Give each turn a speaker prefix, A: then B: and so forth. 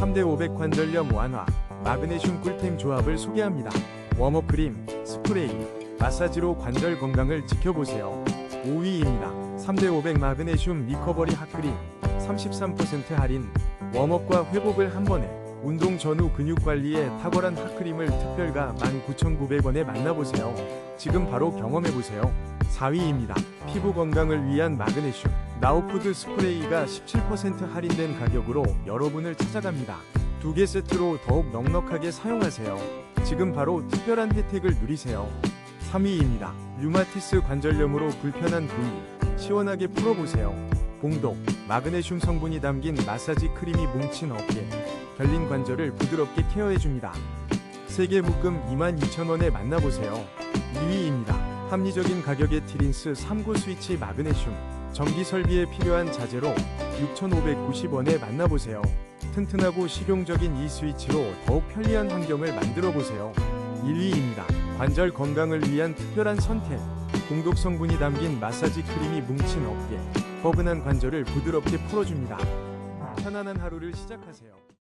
A: 3대 500 관절염 완화, 마그네슘 꿀템 조합을 소개합니다. 웜업 크림, 스프레이, 마사지로 관절 건강을 지켜보세요. 5위입니다. 3대 500 마그네슘 리커버리 핫크림, 33% 할인, 웜업과 회복을 한 번에, 운동 전후 근육 관리에 탁월한 핫크림을 특별가 19,900원에 만나보세요. 지금 바로 경험해보세요. 4위입니다. 피부 건강을 위한 마그네슘, 나우푸드 스프레이가 17% 할인된 가격으로 여러분을 찾아갑니다. 두 개 세트로 더욱 넉넉하게 사용하세요. 지금 바로 특별한 혜택을 누리세요. 3위입니다. 류마티스 관절염으로 불편한 부위 시원하게 풀어보세요. 봉독, 마그네슘 성분이 담긴 마사지 크림이 뭉친 어깨, 결린 관절을 부드럽게 케어해줍니다. 세개 묶음 22,000원에 만나보세요. 2위입니다. 합리적인 가격의 티린스 3구 스위치 마그네슘, 전기 설비에 필요한 자재로 6,590원에 만나보세요. 튼튼하고 실용적인 이 스위치로 더욱 편리한 환경을 만들어 보세요. 1위입니다. 관절 건강을 위한 특별한 선택. 공독 성분이 담긴 마사지 크림이 뭉친 어깨, 뻐근한 관절을 부드럽게 풀어줍니다. 편안한 하루를 시작하세요.